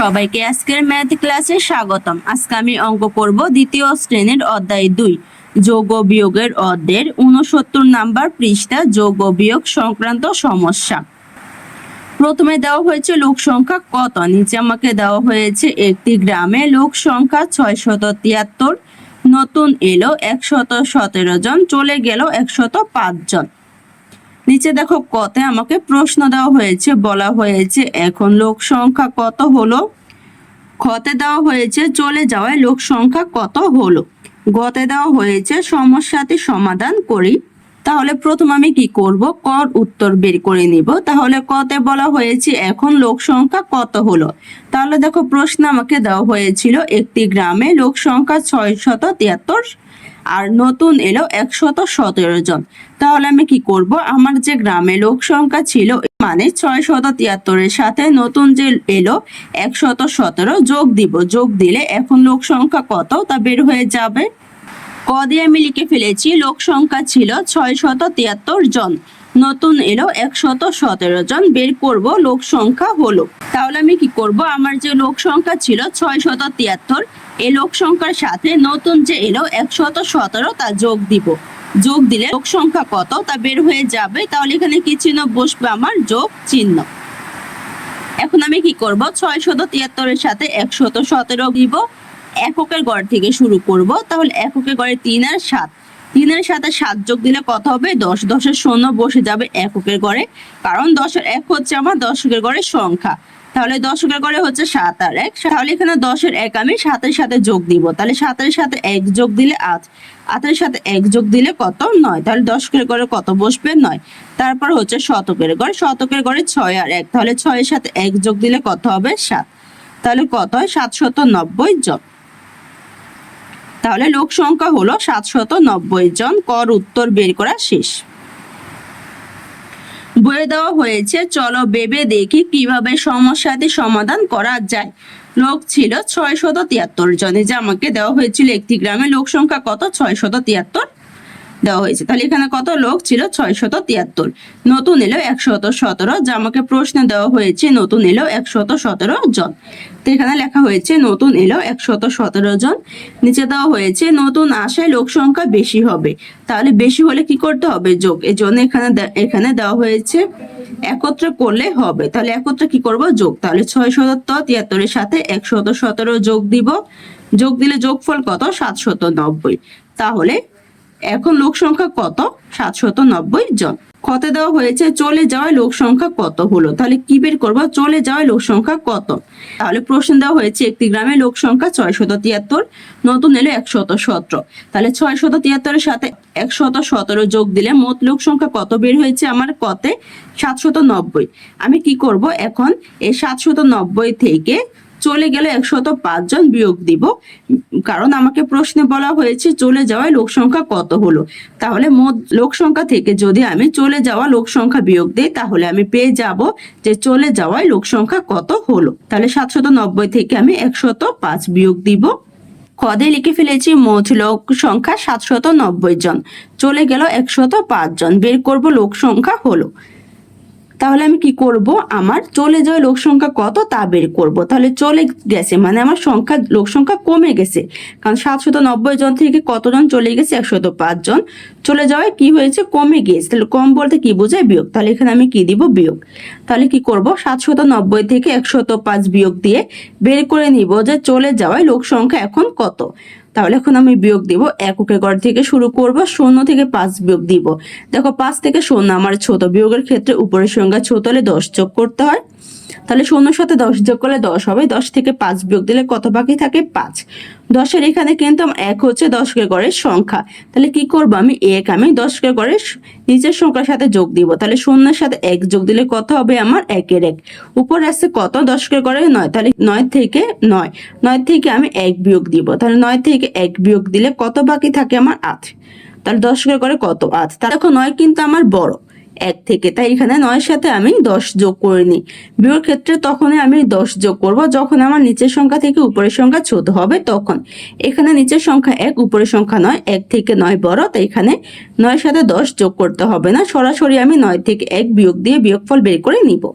সবাইকে আজকের ম্যাথ ক্লাসে স্বাগতম। আজকে আমি অঙ্ক করব দ্বিতীয় শ্রেণির অধ্যায় দুই, যোগ বিয়োগের অধ্যায়ের উনসত্তর নাম্বার পৃষ্ঠা, যোগ বিয়োগ সংক্রান্ত সমস্যা। প্রথমে দেওয়া হয়েছে লোক সংখ্যা কত? নিচে আমাকে দেওয়া হয়েছে একটি গ্রামে লোক সংখ্যা ছয় শত তিয়াত্তর নতুন এলো একশত সতেরো জন, চলে গেল একশত পাঁচ জন। নিচে দেখো কতে আমাকে প্রশ্ন দেওয়া হয়েছে, বলা হয়েছে, এখন লোক সংখ্যা কত হলো? খতে দেওয়া হয়েছে, চলে যাওয়ায় লোক সংখ্যা কত হলো? গতে দেওয়া হয়েছে, সমস্যাটি সমাধান করি। তাহলে প্রথম আমি কি করব? কর উত্তর বের করে নিব। তাহলে কতে বলা হয়েছে, এখন লোক সংখ্যা কত হলো? তাহলে দেখো প্রশ্ন আমাকে দেওয়া হয়েছিল, একটি গ্রামে লোক সংখ্যা ছয় শত তিয়াত্তর আর নতুন এলো একশত সতেরো জন। তাহলে আমি কি করব? আমার যে গ্রামে লোক সংখ্যা ছিল মানে ছয় শত তিয়াত্তরের সাথে নতুন যে এলো একশত সতেরো, যোগ দিব। যোগ দিলে এখন লোক সংখ্যা কত? তা বের হয়ে যাবে। ক দিয়ে আমি লিখে ফেলেছি, লোক সংখ্যা ছিল ছয় শত তিয়াত্তর জন। নতুন এলো একশত সতেরো জন। বের করব, লোক সংখ্যা হলো। তাহলে আমি কি করব? আমার যে লোক সংখ্যা ছিল ছয় শত তিয়াত্তর এই লোক সংখ্যার সাথে নতুন যে এলো একশত সতেরো তা যোগ দিব। যোগ দিলে লোক সংখ্যা কত তা বের হয়ে যাবে, তাহলে এখানে কি চিহ্ন বসবে আমার? যোগ চিহ্ন। এখন আমি কি করব? ছয় শত তিয়াত্তরের সাথে একশত সতেরো দিব। এককের গড় থেকে শুরু করব। তাহলে এককের গড়ে তিন আর সাত। তিনের সাথে সাত যোগ দিলে কত হবে? দশ। দশের শূন্য বসে যাবে এককের গড়ে। কারণ দশের এক হচ্ছে আমার দশকের গড়ের সংখ্যা। তাহলে দশকের করে হচ্ছে সাত আর এক। তাহলে এখানে দশের এক আমি সাতের সাথে যোগ দিব। তাহলে সাতের সাথে এক যোগ দিলে আট। আটের সাথে এক যোগ দিলে কত? নয়। তাহলে দশকের গড়ে কত বসবে? নয়। তারপর হচ্ছে শতকের গড়। শতকের গড়ে ছয় আর এক। তাহলে ছয়ের সাথে এক যোগ দিলে কত হবে? সাত। তাহলে কত হয়? সাতশত নব্বই জন। তাহলে লোক সংখ্যা হলো সাতশত নব্বই জন। কর উত্তর বের করা শেষ। বইয়ে দেওয়া হয়েছে, চলো বেবে দেখি কীভাবে সমস্যাটি সমাধান করা যায়। লোক ছিল ছয় শত তিয়াত্তর জনে। যে আমাকে দেওয়া হয়েছিল একটি গ্রামে, লোক সংখ্যা কত? ছয় শত তিয়াত্তর। দেওয়া হয়েছে। তাহলে এখানে কত লোক ছিল? ছয় শত তিয়াত্তর। নতুন এলো একশত সতেরো। যা আমাকে প্রশ্ন দেওয়া হয়েছে, নতুন এলো একশত সতেরো জন। তো এখানে লেখা হয়েছে, নতুন এলো একশত সতেরো জন। নিচে দেওয়া হয়েছে, নতুন আসায় লোক সংখ্যা বেশি হবে। তাহলে বেশি হলে কি করতে হবে যোগ? এই জন্য এখানে এখানে দেওয়া হয়েছে, একত্রে করলে হবে। তাহলে একত্রে কি করব? যোগ। তাহলে ছয় শত তিয়াত্তরের সাথে একশত সতেরো যোগ দিব। যোগ দিলে যোগফল কত? সাতশত নব্বই। তাহলে এখন লোক সংখ্যা কত? সাতশত নব্বই জন। কতে দেওয়া হয়েছে, চলে যাওয়ায় লোক সংখ্যা কত হলো? তাহলে কি বের করব? চলে যাওয়ায় লোক সংখ্যা কত? তাহলে প্রশ্ন দেওয়া হয়েছে, একটি গ্রামে লোক সংখ্যা ছয় শত তিয়াত্তর, নতুন এলো একশত সতেরো। তাহলে ছয় শত তিয়াত্তরের সাথে একশত সতেরো যোগ দিলে মোট লোক সংখ্যা কত বের হয়েছে আমার কতে? সাতশত নব্বই। আমি কি করব এখন? এই সাতশত নব্বই থেকে চলে গেলে একশত জন বিয়োগ দিব। কারণ আমাকে প্রশ্নে বলা হয়েছে, চলে যাওয়ায় লোক সংখ্যা কত হলো? তাহলে মোট লোক সংখ্যা থেকে যদি আমি চলে যাওয়া লোক সংখ্যা বিয়োগ দিই, তাহলে আমি পেয়ে যাব যে চলে যাওয়ায় লোক সংখ্যা কত হলো। তাহলে সাতশত নব্বই থেকে আমি একশত পাঁচ বিয়োগ দিব। কদে লিখে ফেলেছি, মোট লোক সংখ্যা সাতশত নব্বই জন। চলে গেল একশত পাঁচ জন, বের করব লোক সংখ্যা হলো। তাহলে আমি কি করব? আমার চলে যাওয়া লোক সংখ্যা কত তা বের করব। তাহলে চলে গেছে মানে আমার সংখ্যা, লোক সংখ্যা কমে গেছে। কারণ সাতশত নব্বই জন থেকে কতজন চলে গেছে? একশত পাঁচ জন। চলে যাওয়ায় কি হয়েছে? কমে গিয়েছে। তাহলে কম বলতে কি বোঝায়? বিয়োগ। তাহলে এখানে আমি কি দিব? বিয়োগ। তাহলে কি করব? সাতশত নব্বই থেকে একশত পাঁচ বিয়োগ দিয়ে বের করে নিব যে চলে যাওয়ায় লোক সংখ্যা এখন কত। তাহলে এখন আমি বিয়োগ দিব এককের গড় থেকে শুরু করব, শূন্য থেকে পাঁচ বিয়োগ দিব। দেখো পাঁচ থেকে শূন্য আমার ছোট, বিয়োগের ক্ষেত্রে উপরের সংখ্যা ছোট হলে দশ যোগ করতে হয়। তাহলে শূন্যর সাথে দশ যোগ করলে দশ হবে, দশ থেকে পাঁচ বিয়োগ দিলে কত বাকি থাকে? পাঁচ। দশের এখানে কিন্তু এক হচ্ছে দশকের গড়ের সংখ্যা। তাহলে কি করব আমি? এক আমি দশকের গড়ের নিচের সংখ্যার সাথে যোগ দিব। তাহলে শূন্যের সাথে এক যোগ দিলে কত হবে আমার? একের এক। উপর আসছে কত? দশকের গড়ে নয়। তাহলে নয় থেকে নয়। নয় থেকে আমি এক বিয়োগ দিব। তাহলে নয় থেকে এক বিয়োগ দিলে কত বাকি থাকে আমার? আট। তাহলে দশকের গড়ে কত? আট। তা দেখো নয় কিন্তু আমার বড়। এক থেকে। তাই এখানে নয়ের সাথে আমি দশ যোগ করে নিই। বিয়োগ ক্ষেত্রে তখনই আমি দশ যোগ করব, যখন আমার নিচের সংখ্যা থেকে উপরের সংখ্যা ছোট হবে তখন। এখানে নিচের সংখ্যা এক, উপরের সংখ্যা নয়, এক থেকে নয় বড়, তাই এখানে নয়ের সাথে দশ যোগ করতে হবে না। সরাসরি আমি নয় থেকে এক বিয়োগ দিয়ে বিয়োগফল বের করে নিব।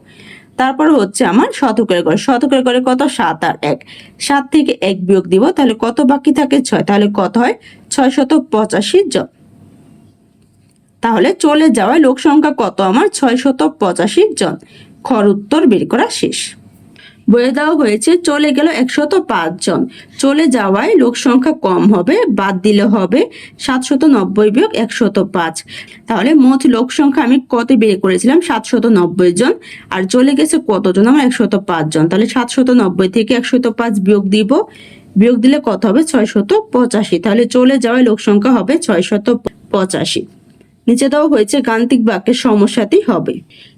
তারপর হচ্ছে আমার শতকের ঘরে শতকের ঘরে কত? সাত আর এক। সাত থেকে এক বিয়োগ দিব, তাহলে কত বাকি থাকে? ছয়। তাহলে কত হয়? ছয় শত পঁচাশি জন তাহলে চলে যাওয়ায় লোক সংখ্যা কত আমার? ছয় শত পঁচাশি জন। খর উত্তর বের করা শেষ। বয়ে দেওয়া হয়েছে, চলে গেল একশত পাঁচ জন। চলে যাওয়ায় লোক সংখ্যা কম হবে, বাদ দিলে হবে সাতশত নব্বই বিয়োগ একশত পাঁচ তাহলে মোট লোক সংখ্যা আমি কত বের করেছিলাম? সাতশত নব্বই জন। আর চলে গেছে কতজন আমার একশত পাঁচ জন। তাহলে সাতশত নব্বই থেকে একশত পাঁচ বিয়োগ দিব। বিয়োগ দিলে কত হবে? ছয়শত পঁচাশি তাহলে চলে যাওয়ায় লোক সংখ্যা হবে ছয়শত পঁচাশি নিচে দেওয়া হয়েছে গান্তিক বাক্যের সমস্যাটি হবে।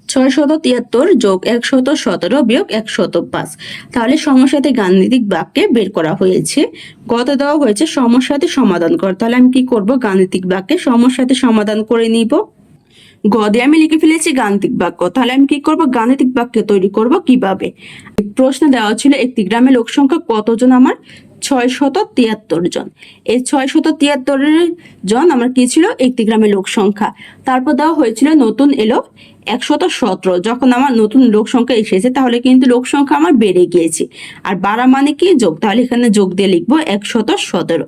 ছয় শত তিয়াত্তর যোগ একশত সতেরো বিয়োগ একশত পাঁচ। তাহলে সমস্যাতে গাণিতিক বাক্যে বের করা হয়েছে। গত দেওয়া হয়েছে সমস্যাতে সমাধান কর। তাহলে আমি কি করব? গাণিতিক বাক্যে সমস্যাতে সমাধান করে নিব। গদে আমি লিখে ফেলেছি গাণিতিক বাক্য। তাহলে আমি কি করব? গাণিতিক বাক্য তৈরি করব কীভাবে? প্রশ্ন দেওয়া ছিল, একটি গ্রামে লোক সংখ্যা কতজন আমার? ছয় শত তিয়াত্তর জন। এই ছয় শত তিয়াত্তরের জন আমার কি ছিল? একটি গ্রামের লোক সংখ্যা। তারপর দেওয়া হয়েছিল নতুন এলো একশত সতেরো। যখন আমার নতুন লোক সংখ্যা এসেছে, তাহলে কিন্তু লোক সংখ্যা আমার বেড়ে গিয়েছে। আর বাড়া মানে কি? যোগ। তাহলে এখানে যোগ দিয়ে লিখব একশত সতেরো।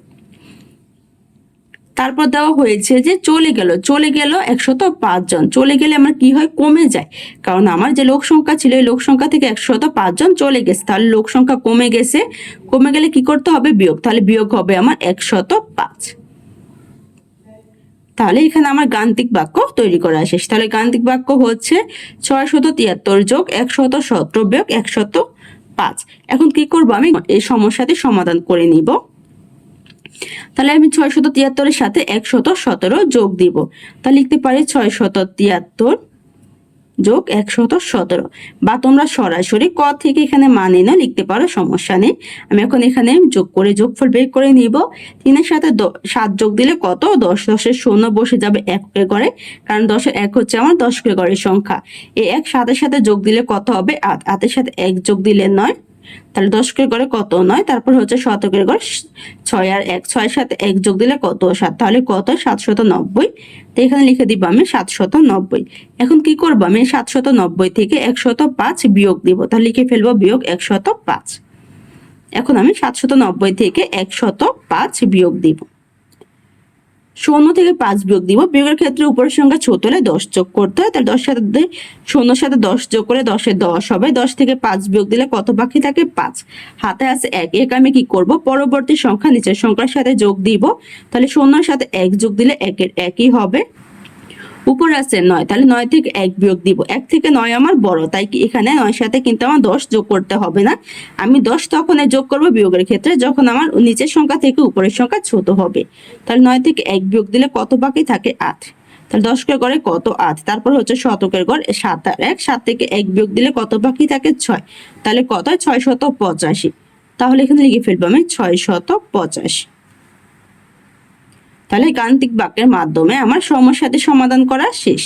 তারপর দেওয়া হয়েছে যে চলে গেল চলে গেল একশত পাঁচ জন। চলে গেলে আমার কি হয়? কমে যায়। কারণ আমার যে লোক সংখ্যা ছিল, এই লোক সংখ্যা থেকে একশত পাঁচ জন চলে গেছে। তাহলে লোক সংখ্যা কমে গেছে। কমে গেলে কি করতে হবে? বিয়োগ। তাহলে বিয়োগ হবে আমার একশত পাঁচ। তাহলে এখানে আমার গান্তিক বাক্য তৈরি করা শেষ। তাহলে গান্তিক বাক্য হচ্ছে ছয় শত তিয়াত্তর যোগ একশত সতেরো বিয়োগ একশত পাঁচ। এখন কি করব আমি? এই সমস্যাটি সমাধান করে নিব। তাহলে আমি ছয় শত তিয়াত্তরের সাথে একশত সতেরো যোগ দিব। তা লিখতে পারি ছয় শত তিয়াত্তর যোগ একশত সতেরো। বা তোমরা সরাসরি ক থেকে এখানে মানে না লিখতে পারো, সমস্যা নেই। আমি এখন এখানে যোগ করে যোগফল বের করে নিব। তিনের সাথে সাত যোগ দিলে কত? দশ। দশের শূন্য বসে যাবে এক করে কারণ দশের এক হচ্ছে আমার দশ ঘরের সংখ্যা। এই এক সাতের সাথে যোগ দিলে কত হবে? আট আটের সাথে এক যোগ দিলে নয়। তাহলে দশকের ঘরে কত নয়? তারপর হচ্ছে শতকের ঘর ছয় আর এক, ছয় সাথে এক যোগ দিলে কত? সাত। তাহলে কত? সাতশত নব্বই তো এখানে লিখে দিব আমি সাতশত নব্বই এখন কি করব আমি? সাতশত নব্বই থেকে একশত পাঁচ বিয়োগ দিব। তাহলে লিখে ফেলব বিয়োগ একশত পাঁচ এখন আমি সাতশত নব্বই থেকে একশত পাঁচ বিয়োগ দিব। শূন্য থেকে পাঁচ বিয়োগ দিব। বিয়োগের ক্ষেত্রে উপরের সংখ্যা ছোট হলে দশ যোগ করতে হয়। তাহলে দশ সাথে শূন্য সাথে দশ যোগ করে দশে দশ হবে। দশ থেকে পাঁচ বিয়োগ দিলে কত বাকি থাকে? পাঁচ। হাতে আছে এক। এক আমি কি করব? পরবর্তী সংখ্যা, নিচের সংখ্যার সাথে যোগ দিব। তাহলে শূন্যর সাথে এক যোগ দিলে একের একই হবে। উপরে আছে নয়, তাহলে নয় থেকে এক বিয়োগ দিব। এক থেকে নয় আমার বড়, তাই কি এখানে নয় সাথে কিন্তু আমার দশ যোগ করতে হবে না? আমি দশ তখন যোগ করব বিয়োগের ক্ষেত্রে যখন আমার নিচের সংখ্যা থেকে উপরের সংখ্যা ছোট হবে। তাহলে নয় থেকে এক বিয়োগ দিলে কত বাকি থাকে? আট। তাহলে দশকের গড়ে কত? আট। তারপর হচ্ছে শতকের গড় সাত আর এক। সাত থেকে এক বিয়োগ দিলে কত বাকি থাকে? ছয়। তাহলে কত? ছয় শত পঁচাশি। তাহলে এখানে লিখে ফেলব আমি, ছয় শত পঁচাশি। তাহলে গাণিতিক বাক্যের মাধ্যমে আমার সমস্যাতে সমাধান করা শেষ।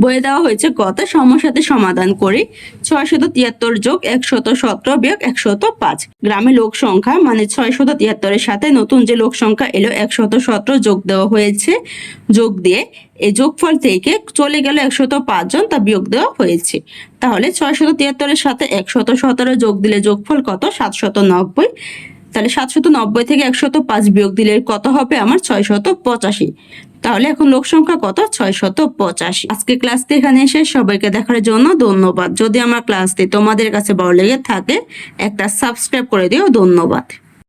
বইয়ে দেওয়া হয়েছে গত সমস্যাতে সমাধান করে। ছয়শত তিয়াত্তর যোগ একশত সতেরো বিয়োগ একশত পাঁচ। গ্রামে লোক সংখ্যা মানে ছয়শত তিয়াত্তরের সাথে নতুন যে লোক সংখ্যা এলো, একশত সতেরো যোগ দেওয়া হয়েছে। যোগ দিয়ে এই যোগফল থেকে চলে গেল একশত জন, তা বিয়োগ দেওয়া হয়েছে। তাহলে ছয়শত তিয়াত্তরের সাথে একশত সতেরো যোগ দিলে যোগফল কত? সাতশত নব্বই। তাহলে সাতশত নব্বই থেকে একশত পাঁচ বিয়োগ দিলে কত হবে? আমার ছয় শত পঁচাশি। তাহলে এখন লোক সংখ্যা কত? ছয় শত পঁচাশি। আজকে ক্লাসটি এখানে এসে সবাইকে দেখার জন্য ধন্যবাদ। যদি আমার ক্লাসটি তোমাদের কাছে ভালো লেগে থাকে, একটা সাবস্ক্রাইব করে দিও। ধন্যবাদ।